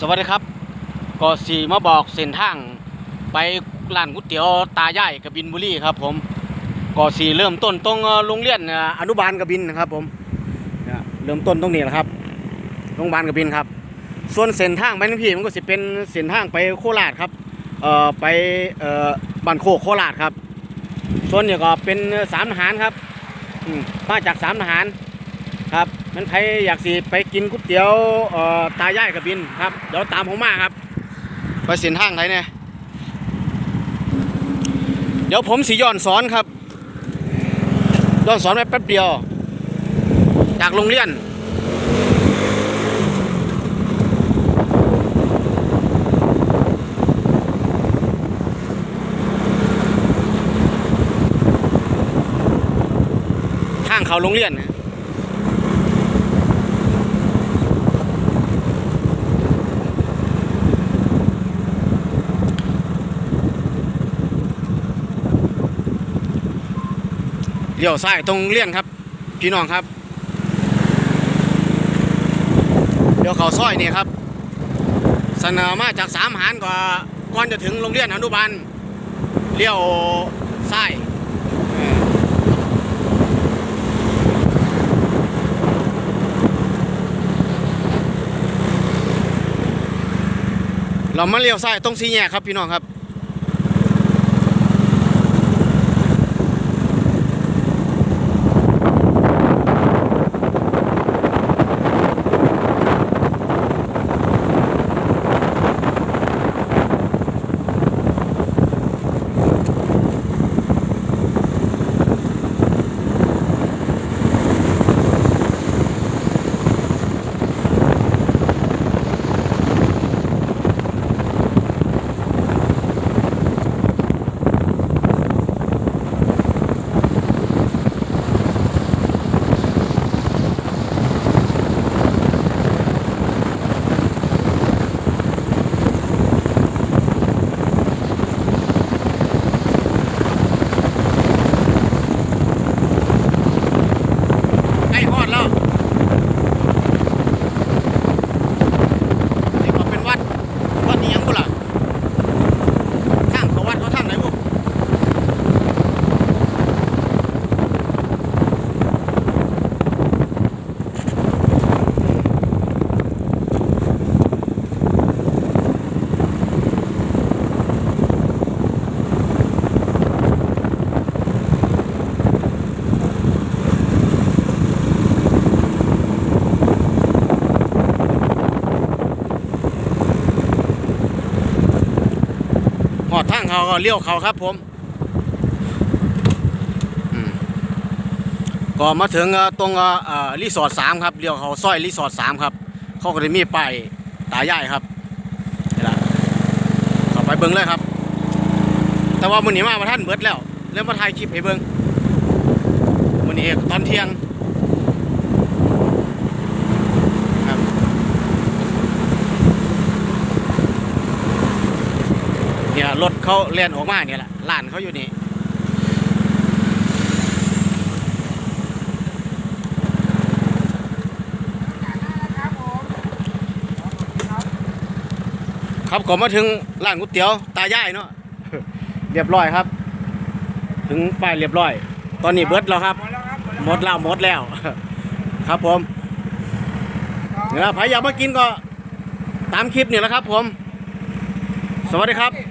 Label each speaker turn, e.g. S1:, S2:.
S1: สวัสดีครับ ก็สีมาบอกเส้นทาง ไปร้านก๋วยเตี๋ยวตายายกบินบุรีครับ ผมก็สีเริ่มต้นตรงโรงเรียนอนุบาลกบินนะครับ ผมเริ่มต้นตรงนี้แหละครับโรงพยาบาลกบินครับ ส่วนเส้นทางไปนั่นพี่มันก็สิเป็นเส้นทางไปโคราชครับเอ่อไปเอ่อบ้านโคโคราชครับ ส่วนเนี่ยก็เป็นสามทหารครับมาจากสามทหารครับ มันใครอยากสิไปกินก๋วยเตี๋ยวเอ่อตายายกับบินครับเดี๋ยวตามผมมาครับ ไปเส้นทางไหนเนี่ยเดี๋ยวผมสิย้อนสอนครับย้อนสอนไปแป๊บเดียว จากโรงเรียนทางเขาโรงเรียนนะ เลี้ยวซ้ายตรงเลี่ยนครับ พี่น้องครับเดี๋ยวเขาซอยนี่ครับ เสนอมาจากสามหารก่อนก่อนจะถึงโรงเรียนอนุบาลเลี้ยวซ้ายเออเรามาเลี้ยวซ้ายตรงสีแยกครับพี่น้องครับ ใกล้ฮอดแล้ว นี่ก็เป็นวัด วัดนี้ยังบุล่ะทางเขาวัดเขาทางไหนบุ หอดทางเขาก็เลี้ยวเขาครับผมก็มาถึงตรงรีสอร์ทสามครับเลี้ยวเขาซอยรีสอร์ทสามครับ เขาก็จะมีป้ายตายายครับนี่ละข้าไปเบิ้งเลยครับ แต่ว่ามื้อนี้มาประท่านเบิดแล้ว แล้วมาถ่ายคลิปให้เบิ้งมื้อนี้ตอนเที่ยงครับ เนี่ยรถเขาเล่นออกมาเนี่ยแหละร้านเขาอยู่นี่ครับก็มาถึงร้านก๋วยเตี๋ยวตายายเนาะเรียบร้อยครับ ถึงป้ายเรียบร้อย ตอนนี้เบิดแล้วครับ
S2: หมดแล้วครับ
S1: หมดแล้วหมดแล้ว ครับผมเนี่ยใครอยากมากินก็ตามคลิปนี่แหละครับผม สวัสดีครับ
S2: บ